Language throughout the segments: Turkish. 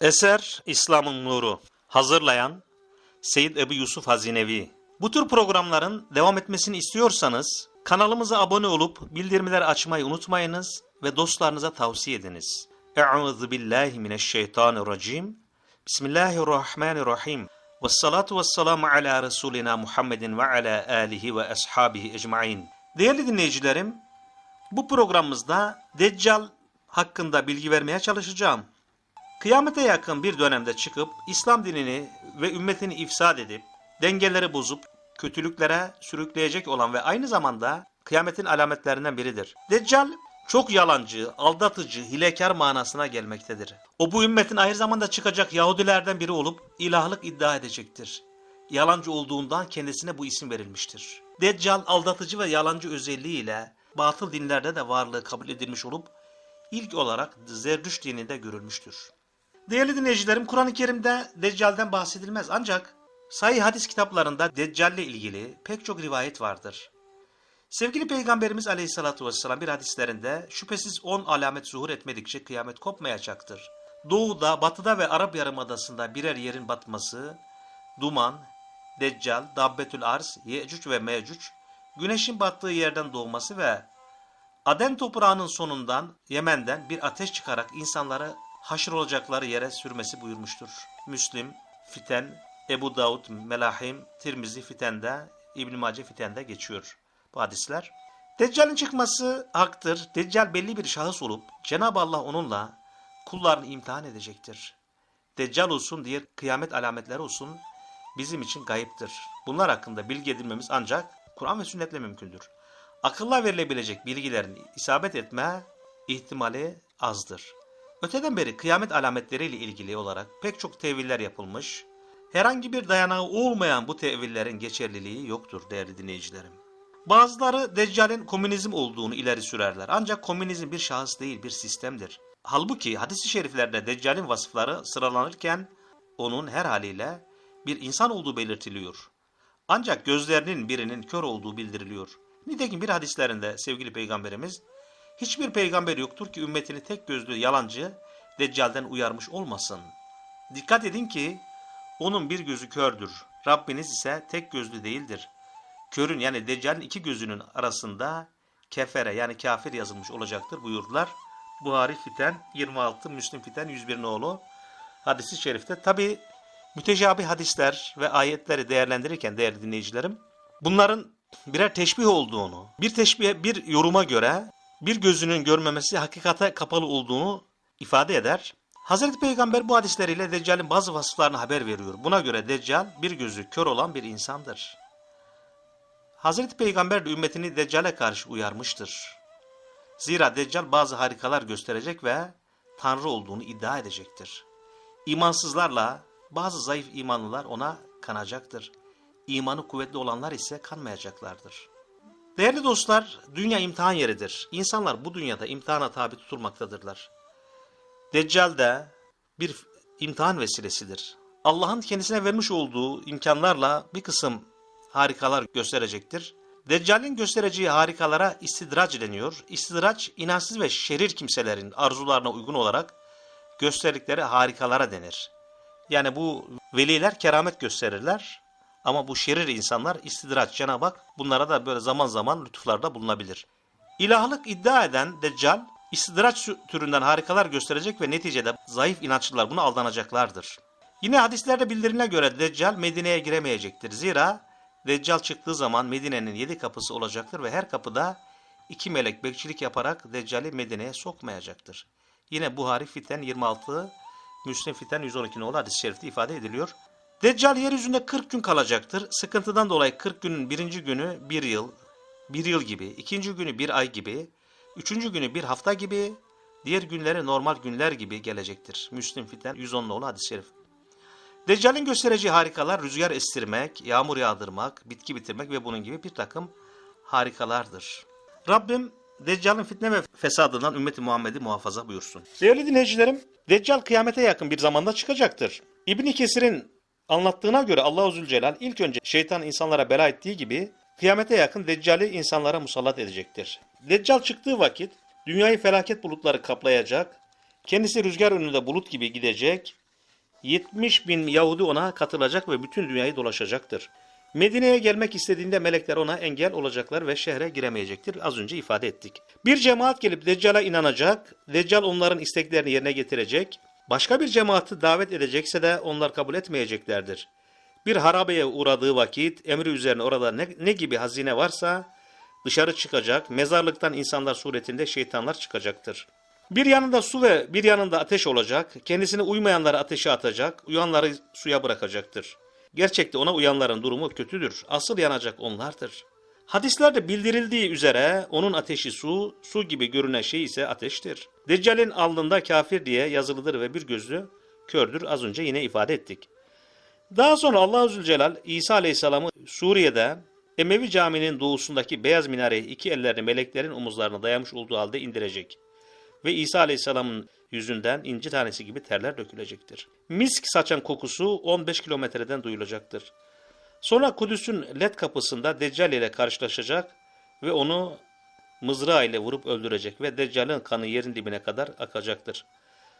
Eser İslam'ın Nuru Hazırlayan Seyyid Ebu Yusuf Hazinevi Bu tür programların devam etmesini istiyorsanız kanalımıza abone olup bildirimleri açmayı unutmayınız ve dostlarınıza tavsiye ediniz. Euzu billahi mineşşeytanirracim. Bismillahirrahmanirrahim. Ve salatu ve selamu ala Resulina Muhammedin ve ala alihi ve ashabihi ecmain. Değerli dinleyicilerim, bu programımızda Deccal hakkında bilgi vermeye çalışacağım. Kıyamete yakın bir dönemde çıkıp İslam dinini ve ümmetini ifsad edip dengeleri bozup kötülüklere sürükleyecek olan ve aynı zamanda kıyametin alametlerinden biridir. Deccal çok yalancı, aldatıcı, hilekar manasına gelmektedir. O bu ümmetin aynı zamanda çıkacak Yahudilerden biri olup ilahlık iddia edecektir. Yalancı olduğundan kendisine bu isim verilmiştir. Deccal aldatıcı ve yalancı özelliğiyle batıl dinlerde de varlığı kabul edilmiş olup ilk olarak Zerdüş dininde görülmüştür. Değerli dinleyicilerim Kur'an-ı Kerim'de Deccal'den bahsedilmez ancak sahih hadis kitaplarında Deccal ile ilgili pek çok rivayet vardır. Sevgili Peygamberimiz Aleyhisselatü Vesselam bir hadislerinde şüphesiz 10 alamet zuhur etmedikçe kıyamet kopmayacaktır. Doğuda, batıda ve Arap Yarımadası'nda birer yerin batması, duman, Deccal, Dabbetül Arz, Yecüc ve Mecüc, güneşin battığı yerden doğması ve Aden toprağının sonundan Yemen'den bir ateş çıkarak insanları haşr olacakları yere sürmesi buyurmuştur. Müslim, Fiten, Ebu Davud, Melahim, Tirmizi Fiten'de, İbn-i Mace Fiten'de geçiyor bu hadisler. Deccal'in çıkması haktır. Deccal belli bir şahıs olup Cenab-ı Allah onunla kullarını imtihan edecektir. Deccal olsun diğer kıyamet alametleri olsun bizim için gayiptir. Bunlar hakkında bilgi edinmemiz ancak Kur'an ve sünnetle mümkündür. Akılla verilebilecek bilgilerin isabet etme ihtimali azdır. Öteden beri kıyamet alametleriyle ilgili olarak pek çok teviller yapılmış. Herhangi bir dayanağı olmayan bu tevillerin geçerliliği yoktur değerli dinleyicilerim. Bazıları Deccal'in komünizm olduğunu ileri sürerler. Ancak komünizm bir şahıs değil, bir sistemdir. Halbuki hadis-i şeriflerde Deccal'in vasıfları sıralanırken onun her haliyle bir insan olduğu belirtiliyor. Ancak gözlerinin birinin kör olduğu bildiriliyor. Nitekim bir hadislerinde sevgili peygamberimiz hiçbir peygamber yoktur ki ümmetini tek gözlü yalancı Deccal'den uyarmış olmasın. Dikkat edin ki onun bir gözü kördür. Rabbiniz ise tek gözlü değildir. Körün yani Deccal'in iki gözünün arasında kefere yani kafir yazılmış olacaktır buyurdular. Buhari Fiten 26, Müslim Fiten 101 nolu hadisi şerifte. Tabi mütecabi hadisler ve ayetleri değerlendirirken değerli dinleyicilerim bunların birer teşbih olduğunu, bir teşbih bir yoruma göre bir gözünün görmemesi hakikate kapalı olduğunu ifade eder. Hazreti Peygamber bu hadisleriyle Deccal'in bazı vasıflarını haber veriyor. Buna göre Deccal bir gözü kör olan bir insandır. Hazreti Peygamber de ümmetini Deccal'e karşı uyarmıştır. Zira Deccal bazı harikalar gösterecek ve Tanrı olduğunu iddia edecektir. İmansızlarla bazı zayıf imanlılar ona kanacaktır. İmanı kuvvetli olanlar ise kanmayacaklardır. Değerli dostlar, dünya imtihan yeridir. İnsanlar bu dünyada imtihana tabi tutulmaktadırlar. Deccal de bir imtihan vesilesidir. Allah'ın kendisine vermiş olduğu imkanlarla bir kısım harikalar gösterecektir. Deccal'in göstereceği harikalara istidraç deniyor. İstidraç, inançsız ve şerir kimselerin arzularına uygun olarak gösterdikleri harikalara denir. Yani bu veliler keramet gösterirler ama bu şerir insanlar istidraç Cenab-ı Hak bunlara da böyle zaman zaman lütuflarda bulunabilir. İlahlık iddia eden Deccal istidraç türünden harikalar gösterecek ve neticede zayıf inançlılar buna aldanacaklardır. Yine hadislerde bildirilene göre Deccal Medine'ye giremeyecektir. Zira Deccal çıktığı zaman Medine'nin yedi kapısı olacaktır ve her kapıda iki melek bekçilik yaparak Deccal'i Medine'ye sokmayacaktır. Yine Buhari Fiten 26, Müslim Fiten 112 nolu hadis-i şerifte ifade ediliyor. Deccal yeryüzünde 40 gün kalacaktır. Sıkıntıdan dolayı 40 günün birinci günü bir yıl, bir yıl gibi, ikinci günü bir ay gibi, üçüncü günü bir hafta gibi, diğer günleri normal günler gibi gelecektir. Müslim Fiten 110 nolu hadis-i şerif. Deccal'in göstereceği harikalar rüzgar estirmek, yağmur yağdırmak, bitki bitirmek ve bunun gibi bir takım harikalardır. Rabbim Deccal'in fitne ve fesadından ümmeti Muhammed'i muhafaza buyursun. Değerli dinleyicilerim, Deccal kıyamete yakın bir zamanda çıkacaktır. İbn Kesir'in anlattığına göre Allahu Zülcelal ilk önce şeytan insanlara bela ettiği gibi kıyamete yakın Deccal'i insanlara musallat edecektir. Deccal çıktığı vakit dünyayı felaket bulutları kaplayacak, kendisi rüzgar önünde bulut gibi gidecek, 70 bin Yahudi ona katılacak ve bütün dünyayı dolaşacaktır. Medine'ye gelmek istediğinde melekler ona engel olacaklar ve şehre giremeyecektir. Az önce ifade ettik. Bir cemaat gelip Deccal'a inanacak, Deccal onların isteklerini yerine getirecek, başka bir cemaati davet edecekse de onlar kabul etmeyeceklerdir. Bir harabeye uğradığı vakit emri üzerine orada ne, ne gibi hazine varsa dışarı çıkacak, mezarlıktan insanlar suretinde şeytanlar çıkacaktır. Bir yanında su ve bir yanında ateş olacak, kendisine uymayanları ateşe atacak, uyanları suya bırakacaktır. Gerçekte ona uyanların durumu kötüdür, asıl yanacak onlardır. Hadislerde bildirildiği üzere onun ateşi su, su gibi görünen şey ise ateştir. Deccal'in alnında kafir diye yazılıdır ve bir gözlü kördür az önce yine ifade ettik. Daha sonra Allah Zülcelal İsa Aleyhisselam'ı Suriye'de Emevi Camii'nin doğusundaki beyaz minareye iki ellerini meleklerin omuzlarına dayamış olduğu halde indirecek. Ve İsa Aleyhisselam'ın yüzünden inci tanesi gibi terler dökülecektir. Misk saçan kokusu 15 kilometreden duyulacaktır. Sonra Kudüs'ün led kapısında Deccal ile karşılaşacak ve onu mızrağı ile vurup öldürecek ve Deccal'in kanı yerin dibine kadar akacaktır.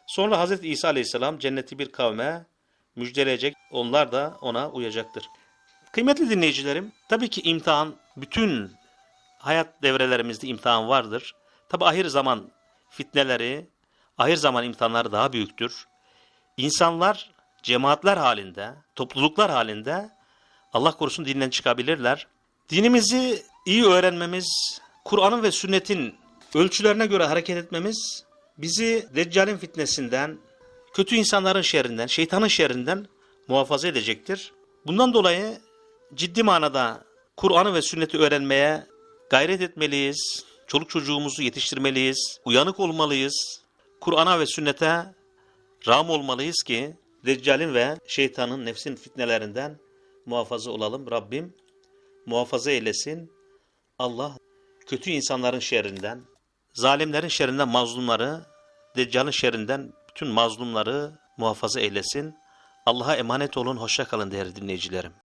Sonra Hz. İsa Aleyhisselam cenneti bir kavme müjdeleyecek, onlar da ona uyacaktır. Kıymetli dinleyicilerim, tabii ki imtihan, bütün hayat devrelerimizde imtihan vardır. Tabi ahir zaman fitneleri, ahir zaman imtihanları daha büyüktür. İnsanlar cemaatler halinde, topluluklar halinde Allah korusun dinden çıkabilirler. Dinimizi iyi öğrenmemiz, Kur'an'ın ve sünnetin ölçülerine göre hareket etmemiz bizi Deccal'in fitnesinden, kötü insanların şerrinden, şeytanın şerrinden muhafaza edecektir. Bundan dolayı ciddi manada Kur'an'ı ve sünneti öğrenmeye gayret etmeliyiz. Çoluk çocuğumuzu yetiştirmeliyiz. Uyanık olmalıyız. Kur'an'a ve sünnete ram olmalıyız ki Deccal'in ve şeytanın nefsin fitnelerinden muhafaza olalım. Rabbim muhafaza eylesin. Allah kötü insanların şerrinden, zalimlerin şerrinden mazlumları, Deccal'in şerrinden bütün mazlumları muhafaza eylesin. Allah'a emanet olun. Hoşça kalın değerli dinleyicilerim.